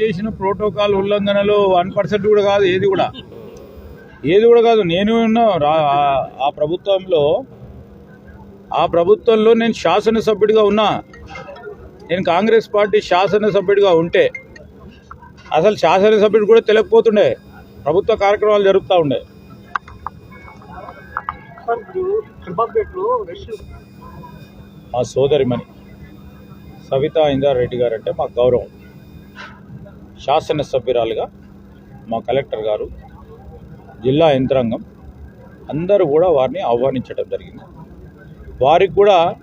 చేసిన protocol ఉల్లంఘనలో one percent కూడా కాదు ఏది కూడా. ఏది కూడా కాదు నేను ఆ- ప్రభుత్వంలో ఆ ప్రభుత్వంలో నేను శాసనసభ్యుడిగా ఉన్నా. నేను కాంగ్రెస్ పార్టీ శాసనసభ్యుడిగా ఉంటే అసలు శాసనసభ్యుడు కూడా తెలియకపోతుండే. ప్రభుత్వ కార్యక్రమాలు జరుగుతూ ఉండే. మా సోదరిమణి సవితా ఇందార్ రెడ్డి గారు అంటే మాకు గౌరవం. శాసనసభ్యురాలుగా మా కలెక్టర్ గారు జిల్లా యంత్రాంగం అందరూ కూడా వారిని ఆహ్వానించడం జరిగింది. వారికి కూడా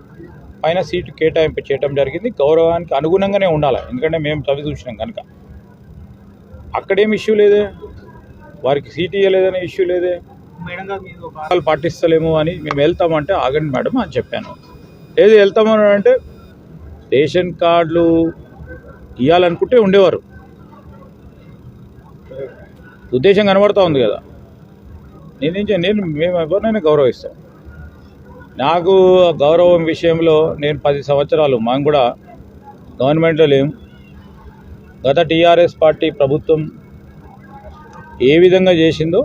పైన సీటు కేటాయింపు చేయడం జరిగింది. గౌరవానికి అనుగుణంగానే ఉండాలి. ఎందుకంటే మేము చదివి చూసినాం కనుక. అక్కడేం ఇష్యూ లేదే? వారికి సీట్ ఇవ్వలేదనే ఇష్యూ లేదే? వాళ్ళు పాటిస్తలేము అని మేము వెళ్తామంటే ఆగండి మేడం అని చెప్పాను. ఏది వెళ్తామని అంటే రేషన్ కార్డులు ఇవ్వాలనుకుంటే ఉండేవారు. ఉద్దేశం కనబడుతూ ఉంది కదా. నేను నేను మేము ఎవరినైనా గౌరవిస్తాం. నాకు గౌరవం విషయంలో నేను పది సంవత్సరాలు మనం కూడా గవర్నమెంట్లో లేము గత టీఆర్ఎస్ పార్టీ ప్రభుత్వం ఏ విధంగా చేసిందో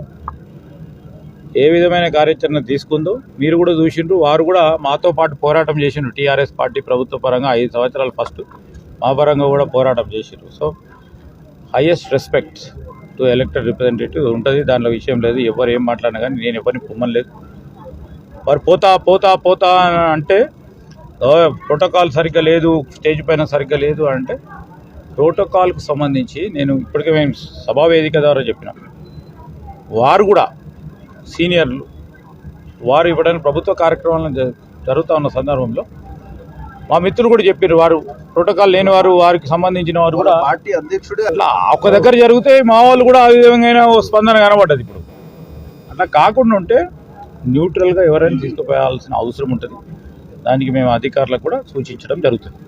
ఏ విధమైన కార్యాచరణ తీసుకుందో మీరు కూడా చూసిండ్రు. వారు కూడా మాతో పాటు పోరాటం చేసిండ్రు. టీఆర్ఎస్ పార్టీ ప్రభుత్వ పరంగా ఐదు సంవత్సరాలు ఫస్ట్ మా పరంగా కూడా పోరాటం చేసిండ్రు. So highest respect elected representative ఉంటుంది దానిలో విషయం లేదు ఎవరు ఏం మాట్లాడినా కానీ నేను ఎవరిని పొమ్మని లేదు. వారు పోతా పోతా పోతా అంటే ప్రోటోకాల్ సరిగ్గా లేదు స్టేజ్ పైన సరిగ్గా లేదు అంటే ప్రోటోకాల్కు సంబంధించి నేను ఇప్పటికే మేము సభా వేదిక ద్వారా చెప్పిన. వారు కూడా సీనియర్లు వారు ఇవ్వడానికి ప్రభుత్వ కార్యక్రమాలను జ- జరుగుతూ ఉన్న సందర్భంలో మా మిత్రులు కూడా చెప్పారు వారు ప్రోటోకాల్ లేని వారు వారికి సంబంధించిన వారు కూడా పార్టీ అధ్యక్షుడే అట్లా ఒక దగ్గర జరిగితే మా వాళ్ళు కూడా ఆ విధంగా స్పందన కనబడ్డది ఇప్పుడు. అట్లా కాకుండా ఉంటే న్యూట్రల్గా ఎవరైనా తీసుకుపోయాల్సిన అవసరం ఉంటుంది. దానికి మేము అధికారులకు కూడా సూచించడం జరుగుతుంది.